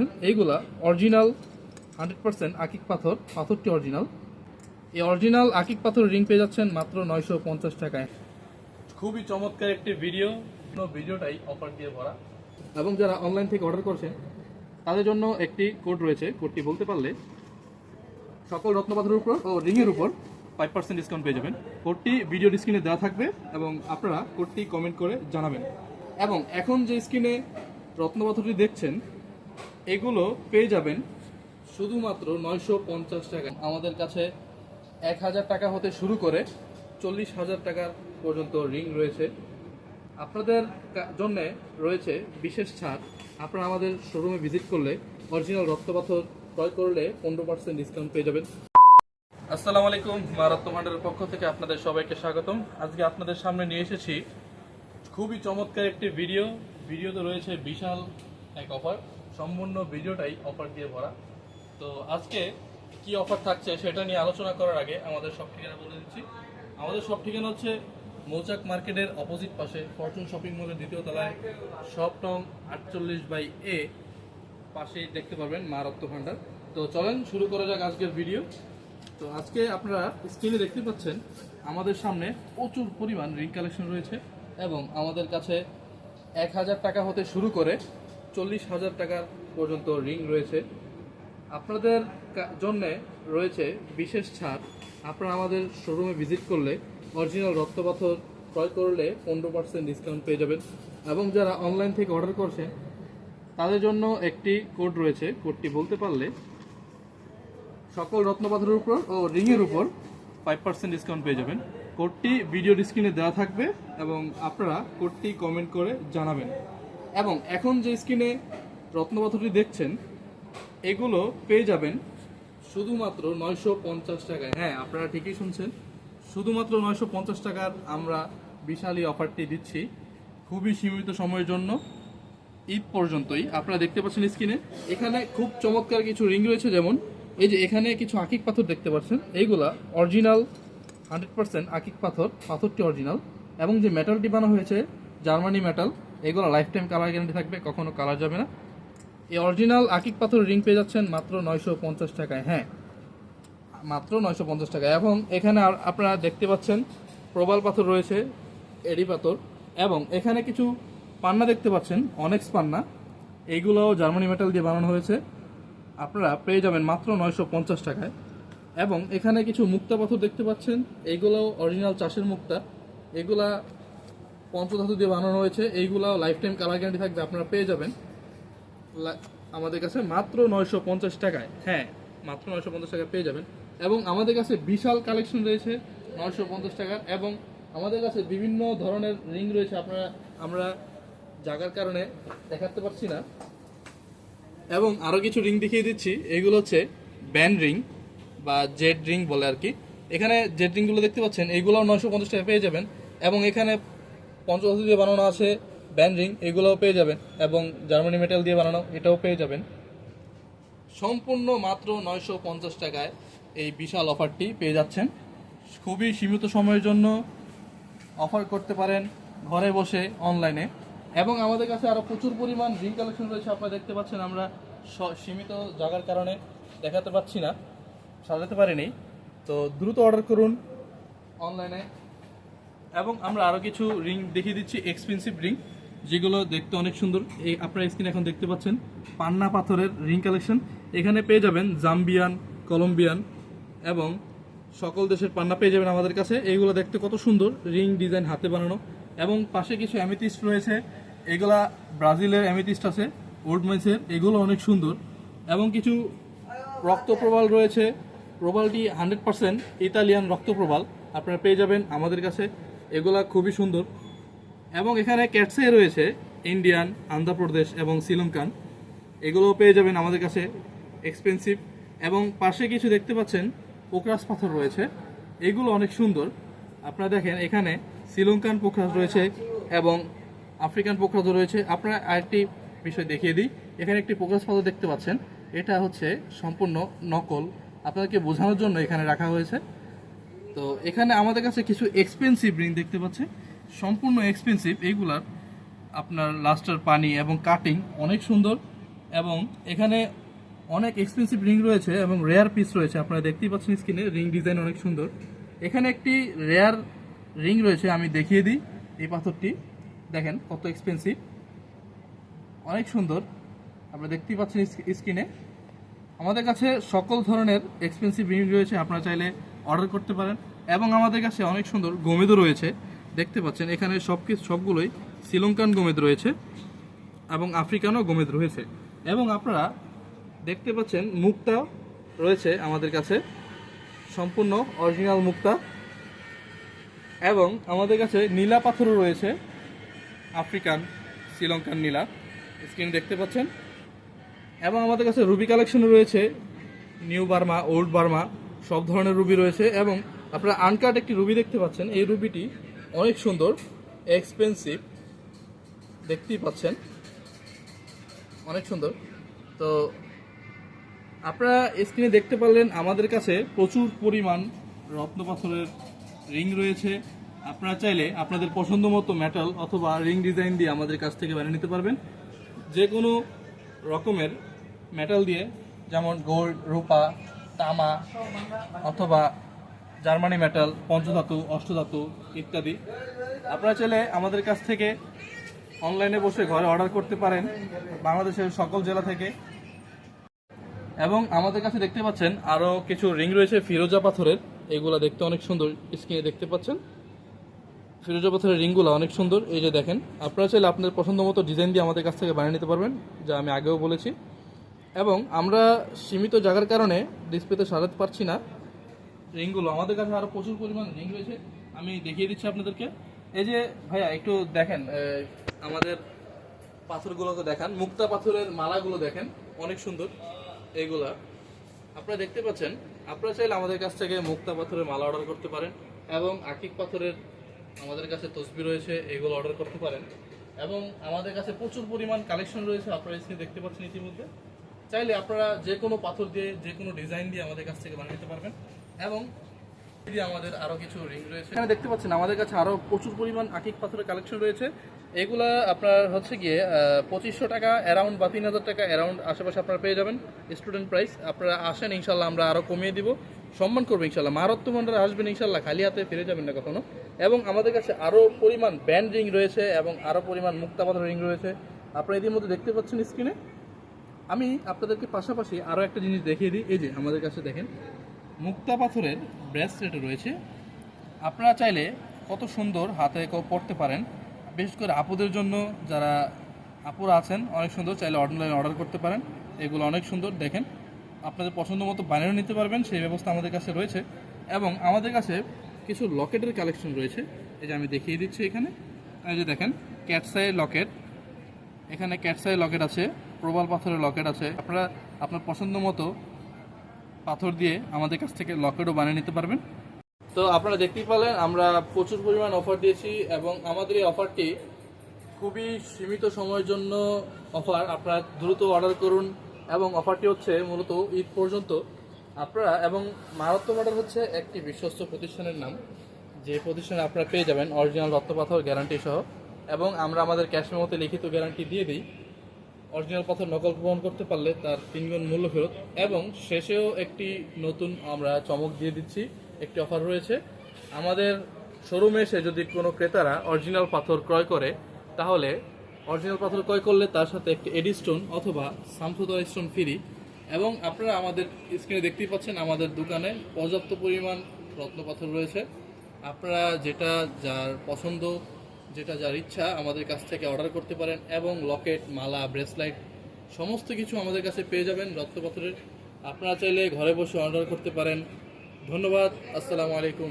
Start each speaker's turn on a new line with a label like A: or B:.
A: পাচ্ছেন এইগুলা original hundred percent আকিক পাথর পাথরটি অরিজিনাল এই অরিজিনাল আকিক পাথর রিং পেয়ে যাচ্ছেন মাত্র নয়শো পঞ্চাশ টাকায়। খুবই চমৎকার একটি ভিডিও ভিডিওটাই অফার দিয়ে ভরা। এবং যারা অনলাইন থেকে অর্ডার করছেন তাদের জন্য একটি কোড রয়েছে। কোডটি বলতে পারলে সকল রত্নপাথরের উপর ও রিংয়ের উপর ফাইভ পার্সেন্ট ডিসকাউন্ট পেয়ে যাবেন। কোডটি ভিডিও স্ক্রিনে দেওয়া থাকবে এবং আপনারা কোডটি কমেন্ট করে জানাবেন। এবং এখন যে স্ক্রিনে রত্নপাথরটি দেখছেন এগুলো পেয়ে যাবেন। শুধুমাত্র নয়শো পঞ্চাশ টাকা। আমাদের কাছে এক হাজার টাকা হতে শুরু করে চল্লিশ হাজার টাকার পর্যন্ত রিং রয়েছে। আপনাদের জন্য রয়েছে বিশেষ ছাড়। আপনারা আমাদের শোরুমে ভিজিট করলে অরিজিনাল রক্তপাথর ক্রয় করলে পনেরো পার্সেন্ট ডিসকাউন্ট পেয়ে যাবেন। আসসালামু আলাইকুম মা রত্নভাণ্ডারের পক্ষ থেকে আপনাদের সবাইকে স্বাগতম। আজকে আপনাদের সামনে নিয়ে এসেছি খুবই চমৎকার একটি ভিডিও ভিডিওতে রয়েছে বিশাল এক অফার সম্পূর্ণ ভিডিওটাই অফার দিয়ে ভরা। তো আজকে কি অফার থাকছে সেটা নিয়ে আলোচনা করার আগে আমাদের সব ঠিকানা বলে দিচ্ছি। আমাদের সব ঠিকানা হচ্ছে মৌচাক মার্কেটের অপোজিট পাশে ফরচুন শপিং মলের দ্বিতীয় তলায় শপ টং আটচল্লিশ বাই এ পাশেই দেখতে পারবেন মা রক্ত ভাণ্ডার। তো চলেন শুরু করা যাক আজকের ভিডিও তো আজকে আপনারা স্ক্রিনে দেখতে পাচ্ছেন, আমাদের সামনে প্রচুর পরিমাণ রিং কালেকশন রয়েছে এবং আমাদের কাছে এক হাজার টাকা হতে শুরু করে চল্লিশ হাজার টাকার পর্যন্ত রিং রয়েছে। আপনাদের জন্য রয়েছে বিশেষ ছাড়। আপনারা আমাদের শোরুমে ভিজিট করলে অরিজিনাল রক্তপাথর ক্রয় করলে পনেরো পার্সেন্ট ডিসকাউন্ট পেয়ে যাবেন। এবং যারা অনলাইন থেকে অর্ডার করছেন, তাদের জন্য একটি কোড রয়েছে। কোডটি বলতে পারলে সকল রত্নপাথরের উপর ও রিংয়ের উপর ফাইভ পার্সেন্ট ডিসকাউন্ট পেয়ে যাবেন। কোডটি ভিডিও স্ক্রিনে দেওয়া থাকবে এবং আপনারা কোডটি কমেন্ট করে জানাবেন। এবং এখন যে স্ক্রিনে রত্নপাথরটি দেখছেন, এগুলো পেয়ে যাবেন শুধুমাত্র নয়শো পঞ্চাশ টাকায়। হ্যাঁ আপনারা ঠিকই শুনছেন। শুধুমাত্র নয়শো পঞ্চাশ টাকার আমরা বিশাল এই অফারটি দিচ্ছি। খুবই সীমিত সময়ের জন্য, ঈদ পর্যন্তই। আপনারা দেখতে পাচ্ছেন স্ক্রিনে, এখানে খুব চমৎকার কিছু রিং রয়েছে। যেমন, এই যে এখানে কিছু আকিক পাথর দেখতে পাচ্ছেন। এইগুলা অরিজিনাল হান্ড্রেড পার্সেন্ট আকিক পাথর, পাথরটি অরিজিনাল। এবং যে মেটালটি বানা হয়েছে, জার্মানি মেটাল এগুলো লাইফ টাইম কালার গ্যারান্টি থাকবে, কখনো কালার যাবে না। এই অরিজিনাল আকিক পাথর রিং পেয়ে যাচ্ছেন মাত্র নয়শো পঞ্চাশ টাকায়। হ্যাঁ মাত্র নয়শো পঞ্চাশ টাকা। এবং এখানে আপনারা দেখতে পাচ্ছেন, প্রবাল পাথর রয়েছে, এডি পাথর। এবং এখানে কিছু পান্না দেখতে পাচ্ছেন, অনেক্স পান্না। এইগুলো জার্মানি মেটাল দিয়ে বানানো হয়েছে। আপনারা পেয়ে যাবেন মাত্র নয়শো পঞ্চাশ টাকায়। এবং এখানে কিছু মুক্তা পাথর দেখতে পাচ্ছেন এইগুলো অরিজিনাল চাষের মুক্তা। এগুলা পঞ্চধাতু দিয়ে বানানো হয়েছে, এইগুলাও লাইফ টাইম কালার গ্যারান্টি থাকবে, আপনারা পেয়ে যাবেন। আমাদের কাছে মাত্র নয়শো পঞ্চাশ টাকায় হ্যাঁ মাত্র নয়শো পঞ্চাশ টাকায় পেয়ে যাবেন। এবং আমাদের কাছে বিশাল কালেকশন রয়েছে, নয়শো পঞ্চাশ টাকার। এবং আমাদের কাছে বিভিন্ন ধরনের রিং রয়েছে, আপনারা, আমরা জাগার কারণে দেখাতে পারছি না। এবং আরও কিছু রিং দেখিয়ে দিচ্ছি, এগুলো হচ্ছে ব্যান্ড রিং বা জেড রিং বলে আর কি। এখানে জেড রিংগুলো দেখতে পাচ্ছেন, এইগুলোও নয়শো পঞ্চাশ টাকা পেয়ে যাবেন। এবং এখানে পঞ্চদশ দিয়ে বানানো আছে ব্যান্ড এগুলোও পেয়ে যাবেন। এবং জার্মানি মেটাল দিয়ে বানানো, এটাও পেয়ে যাবেন। সম্পূর্ণ মাত্র নয়শো পঞ্চাশ টাকায় এই বিশাল অফারটি পেয়ে যাচ্ছেন। খুবই সীমিত সময়ের জন্য অফার করতে পারেন ঘরে বসে, অনলাইনে। এবং আমাদের কাছে আরও প্রচুর পরিমাণ রিং কালেকশন রয়েছে, আপনারা দেখতে পাচ্ছেন আমরা সীমিত জায়গার কারণে দেখাতে পাচ্ছি না, সাজাতে পারিনি। তো দ্রুত অর্ডার করুন, অনলাইনে এবং আমরা আরও কিছু রিং দেখিয়ে দিচ্ছি এক্সপেন্সিভ রিং, যেগুলো দেখতে অনেক সুন্দর। এই আপনারা স্ক্রিন এখন দেখতে পাচ্ছেন, পান্না পাথরের রিং কালেকশন এখানে পেয়ে যাবেন জাম্বিয়ান, কলম্বিয়ান এবং সকল দেশের পান্না পেয়ে যাবেন আমাদের কাছে। এইগুলো দেখতে কত সুন্দর, রিং ডিজাইন হাতে বানানো। এবং পাশে কিছু অ্যামিথিস্ট রয়েছে, এগুলা ব্রাজিলের অ্যামিথিস্ট আছে ওল্ড মাইসের এগুলো অনেক সুন্দর। এবং কিছু রক্তপ্রবাল রয়েছে, প্রবালটি হান্ড্রেড পার্সেন্ট ইতালিয়ান রক্তপ্রবাল আপনারা পেয়ে যাবেন আমাদের কাছে। এগুলা খুবই সুন্দর। এবং এখানে ক্যাটসে রয়েছে ইন্ডিয়ান আন্ধ্রপ্রদেশ এবং শ্রীলঙ্কান এগুলোও পেয়ে যাবেন আমাদের কাছে এক্সপেন্সিভ এবং পাশে কিছু দেখতে পাচ্ছেন পোকরাস পাথর রয়েছে। এগুলো অনেক সুন্দর। আপনারা দেখেন, এখানে শ্রীলঙ্কান পোকরাস রয়েছে এবং আফ্রিকান পোকরাস রয়েছে। আপনারা আরেকটি বিষয় দেখিয়ে দিই। এখানে একটি পোকরাস পাথর দেখতে পাচ্ছেন। এটা হচ্ছে সম্পূর্ণ নকল। আপনাদেরকে বোঝানোর জন্য এখানে রাখা হয়েছে। তো এখানে আমাদের কাছে কিছু এক্সপেন্সিভ রিং দেখতে পাচ্ছেন সম্পূর্ণ এক্সপেন্সিভ এইগুলার আপনার লাস্টার পানি এবং কাটিং অনেক সুন্দর এবং এখানে অনেক এক্সপেন্সিভ রিং রয়েছে এবং রেয়ার পিস রয়েছে। আপনারা দেখতেই পাচ্ছেন স্ক্রিনে রিং ডিজাইন অনেক সুন্দর। এখানে একটি রেয়ার রিং রয়েছে, আমি দেখিয়ে দিই এই পাথরটি। দেখেন কত এক্সপেন্সিভ অনেক সুন্দর। আপনারা দেখতেই পাচ্ছেন স্ক্রিনে আমাদের কাছে সকল ধরনের এক্সপেন্সিভ রিং রয়েছে। আপনারা চাইলে অর্ডার করতে পারেন। এবং আমাদের কাছে অনেক সুন্দর গোমেদও রয়েছে। দেখতে পাচ্ছেন, এখানে সব কিছু সবগুলোই শ্রীলঙ্কান গোমেদ রয়েছে এবং আফ্রিকানও গোমেদ রয়েছে। এবং আপনারা দেখতে পাচ্ছেন, মুক্তা রয়েছে আমাদের কাছে। সম্পূর্ণ অরিজিনাল মুক্তা। এবং আমাদের কাছে নীলা পাথরও রয়েছে। আফ্রিকান, শ্রীলঙ্কান নীলা। স্ক্রিন দেখতে পাচ্ছেন। এবং আমাদের কাছে রুবি কালেকশন রয়েছে। New Burma, old Burma. সব ধরনের রুবি রয়েছে এবং আপনারা আনকাট একটি রুবি দেখতে পাচ্ছেন। এই রুবিটি অনেক সুন্দর এক্সপেন্সিভ দেখতেই পাচ্ছেন। অনেক সুন্দর। তো আপনারা স্ক্রিনে দেখতে পারলেন, আমাদের কাছে প্রচুর পরিমাণ রত্ন পাথরের রিং রয়েছে। আপনারা চাইলে আপনাদের পছন্দ মতো মেটাল অথবা রিং ডিজাইন দিয়ে আমাদের কাছ থেকে বানিয়ে নিতে পারবেন। যে কোনো রকমের মেটাল দিয়ে, যেমন গোল্ড রূপা তামা অথবা জার্মানি মেটাল, পঞ্চধাতু, অষ্টধাতু ইত্যাদি। আপনারা চাইলে আমাদের কাছ থেকে অনলাইনে বসে ঘরে অর্ডার করতে পারেন বাংলাদেশের সকল জেলা থেকে। এবং আমাদের কাছে দেখতে পাচ্ছেন আরও কিছু রিং রয়েছে ফিরোজা পাথরের। এগুলা দেখতে অনেক সুন্দর। স্ক্রিনে দেখতে পাচ্ছেন? ফিরোজা পাথরের রিংগুলো অনেক সুন্দর। এই যে দেখেন, আপনারা চাইলে আপনাদের পছন্দ মতো ডিজাইন দিয়ে আমাদের কাছ থেকে বানিয়ে নিতে পারবেন, যা আমি আগেও বলেছি। এবং আমরা সীমিত জায়গার কারণে ডিসপ্লেতে সারাতে পারছি না। রিংগুলো আমাদের কাছে আরও প্রচুর পরিমাণ রিং রয়েছে। আমি দেখিয়ে দিচ্ছি আপনাদেরকে। এই যে, ভাইয়া, একটু দেখেন আমাদের পাথরগুলোকে দেখান। মুক্তা পাথরের মালাগুলো দেখেন, অনেক সুন্দর এইগুলা আপনারা দেখতে পাচ্ছেন, আপনারা চাইলে আমাদের কাছ থেকে মুক্তা পাথরের মালা অর্ডার করতে পারেন এবং আকিক পাথরের আমাদের কাছে তসবি রয়েছে, এগুলো অর্ডার করতে পারেন। এবং আমাদের কাছে প্রচুর পরিমাণ কালেকশন রয়েছে, আপনারা এসে দেখতে পাচ্ছেন ইতিমধ্যে। চাইলে আপনারা যে কোনো পাথর দিয়ে, যে কোনো ডিজাইন দিয়ে আমাদের কাছ থেকে বানিয়ে পারবেন। এবং আমাদের আরও কিছু রিং রয়েছে। এখানে দেখতে পাচ্ছেন, আমাদের কাছে আরও প্রচুর পরিমাণ আকিক পাথরের কালেকশন রয়েছে। এগুলা আপনার হচ্ছে গিয়ে পঁচিশশো টাকা অ্যারাউন্ড বা তিন হাজার টাকা অ্যারাউন্ড আশেপাশে আপনারা পেয়ে যাবেন। স্টুডেন্ট প্রাইস আপনারা আসেন, ইনশাল্লাহ আমরা আরও কমিয়ে দিব। সম্মান করব, ইনশাল্লাহ। মারাত্ম মন্ডলে আসবেন, ইনশাল্লাহ। খালি হাতে ফিরে যাবেন না কখনো। এবং আমাদের কাছে আরও পরিমাণ ব্যান্ড রিং রয়েছে এবং আরও পরিমাণ মুক্তা পাথর রিং রয়েছে। আপনারা ইতিমধ্যে দেখতে পাচ্ছেন স্ক্রিনে আমি আপনাদেরকে পাশাপাশি আরও একটা জিনিস দেখিয়ে দিই। এই যে, আমাদের কাছে দেখেন, মুক্তা পাথরের ব্রেসলেট রয়েছে। আপনারা চাইলে কত সুন্দর হাতে পড়তে পারেন। বিশেষ করে আপুদের জন্য যারা আপুরা আছেন, অনেক সুন্দর, চাইলে অনলাইনে অর্ডার করতে পারেন। এগুলো অনেক সুন্দর, দেখেন, আপনাদের পছন্দ মতো বানিয়ে নিতে পারবেন, সেই ব্যবস্থা আমাদের কাছে রয়েছে। এবং আমাদের কাছে কিছু লকেটের কালেকশন রয়েছে। এই যে আমি দেখিয়ে দিচ্ছি এখানে। এই যে দেখেন, ক্যাটসাই লকেট। এখানে ক্যাটসাই লকেট আছে। প্রবাল পাথরের লকেট আছে। আপনারা আপনার পছন্দ মতো পাথর দিয়ে আমাদের কাছ থেকে লকেটও বানিয়ে নিতে পারবেন। তো আপনারা দেখতেই পেলেন আমরা প্রচুর পরিমাণ অফার দিয়েছি এবং আমাদের এই অফারটি খুবই সীমিত সময়ের জন্য অফার। আপনারা দ্রুত অর্ডার করুন এবং অফারটি হচ্ছে মূলত ঈদ পর্যন্ত। আপনারা এবং মারাত্মক অর্ডার হচ্ছে একটি বিশ্বস্ত প্রতিষ্ঠানের নাম। যে প্রতিষ্ঠানে আপনারা পেয়ে যাবেন অরিজিনাল রক্তপাথর গ্যারান্টি সহ এবং আমরা আমাদের ক্যাশ মেমোতে লিখিত গ্যারান্টি দিয়ে দিই। অরিজিনাল পাথর নকল প্রমাণ করতে পারলে তার তিনগুণ মূল্য ফেরত। এবং শেষেও একটি নতুন আমরা চমক দিয়ে দিচ্ছি, একটি অফার রয়েছে। আমাদের শোরুমে এসে যদি কোনো ক্রেতারা অরিজিনাল পাথর ক্রয় করে, তাহলে অরিজিনাল পাথর ক্রয় করলে তার সাথে একটি এডি স্টোন অথবা সামসুদা স্টোন ফ্রি এবং আপনারা আমাদের স্ক্রিনে দেখতেই পাচ্ছেন আমাদের দোকানে পর্যাপ্ত পরিমাণ রত্ন পাথর রয়েছে। আপনারা যেটা যার পছন্দ যেটা যার ইচ্ছা আমাদের কাছ থেকে অর্ডার করতে পারেন এবং লকেট, মালা, ব্রেসলাইট, সমস্ত কিছু আমাদের কাছে পেয়ে যাবেন রত্নপাথরের আপনারা চাইলে ঘরে বসে অর্ডার করতে পারেন। ধন্যবাদ, আসসালামু আলাইকুম।